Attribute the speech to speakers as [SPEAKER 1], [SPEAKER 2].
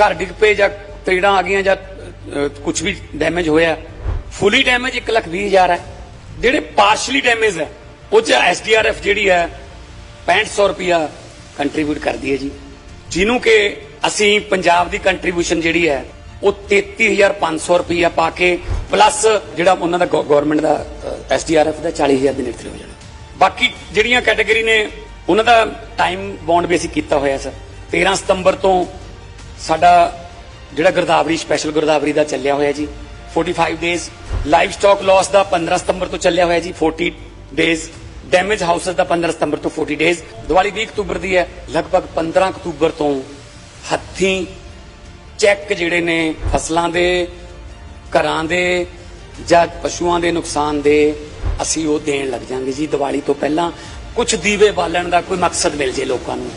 [SPEAKER 1] ਘਰ ਡਿੱਗ ਪਏ ਜਾਂ ਤੇੜਾਂ ਆ ਗਈਆਂ ਜਾਂ ਕੁਝ ਵੀ ਡੈਮੇਜ ਹੋਇਆ ਫੁੱਲੀ ਡੈਮੇਜ 1 ਲੱਖ ਵੀਹ ਹਜ਼ਾਰ ਹੈ। ਜਿਹੜੇ ਪਾਰਸ਼ਲੀ ਡੈਮੇਜ ਹੈ, ਉਹ ਚ ਐਸਡੀਆਰਐਫ ਜਿਹੜੀ ਹੈ 6500 ਰੁਪਿਆ ਕੰਟਰੀਬਿਊਟ ਕਰਦੀ ਹੈ ਜੀ। ਜਿਹਨੂੰ ਕਿ ਅਸੀਂ ਪੰਜਾਬ ਦੀ ਕੰਟਰੀਬਿਊਸ਼ਨ ਜਿਹੜੀ ਹੈ, ਉਹ 33500 ਰੁਪਿਆ ਪਾ ਕੇ ਪਲੱਸ ਜਿਹੜਾ ਉਹਨਾਂ ਦਾ ਗਵਰਨਮੈਂਟ ਦਾ ਐਸਡੀਆਰਐਫ ਦਾ 40000 ਦੇ ਨੇੜੇ ਹੋ ਜਾਣਾ। ਬਾਕੀ ਜਿਹੜੀਆਂ ਕੈਟਾਗਰੀ ਨੇ, ਉਹਨਾਂ ਦਾ ਟਾਈਮ ਬੌਂਡ ਵੀ ਅਸੀਂ ਕੀਤਾ ਹੋਇਆ, ਸਰ। 13 ਸਤੰਬਰ ਤੋਂ ਸਾਡਾ ਜਿਹੜਾ ਗਰਦਾਵਰੀ ਸਪੈਸ਼ਲ ਗਰਦਾਵਰੀ ਦਾ ਚੱਲਿਆ ਹੋਇਆ ਜੀ 45 ਡੇਜ਼ ਲਾਈਵ ਸਟਾਕ ਲਾਸ ਦਾ 15 ਸਤੰਬਰ ਤੋਂ ਚੱਲਿਆ ਹੋਇਆ ਜੀ 40 ਡੇਜ਼ ਡੈਮੇਜ ਹਾਊਸਸ ਦਾ 15 ਸਤੰਬਰ ਤੋਂ 40 ਡੇਜ਼ ਦੀਵਾਲੀ 20 ਅਕਤੂਬਰ ਦੀ ਹੈ, ਲਗਭਗ 15 ਅਕਤੂਬਰ ਤੋਂ ਹੱਥੀਂ ਚੈੱਕ ਜਿਹੜੇ ਨੇ ਫਸਲਾਂ ਦੇ, ਘਰਾਂ ਦੇ ਜਾਂ ਪਸ਼ੂਆਂ ਦੇ ਨੁਕਸਾਨ ਦੇ, ਅਸੀਂ ਉਹ ਦੇਣ ਲੱਗ ਜਾਾਂਗੇ ਜੀ, ਦੀਵਾਲੀ ਤੋਂ ਪਹਿਲਾਂ ਕੁਝ ਦੀਵੇ ਬਾਲਣ ਦਾ ਕੋਈ ਮਕਸਦ ਮਿਲ ਜੇ ਲੋਕਾਂ ਨੂੰ।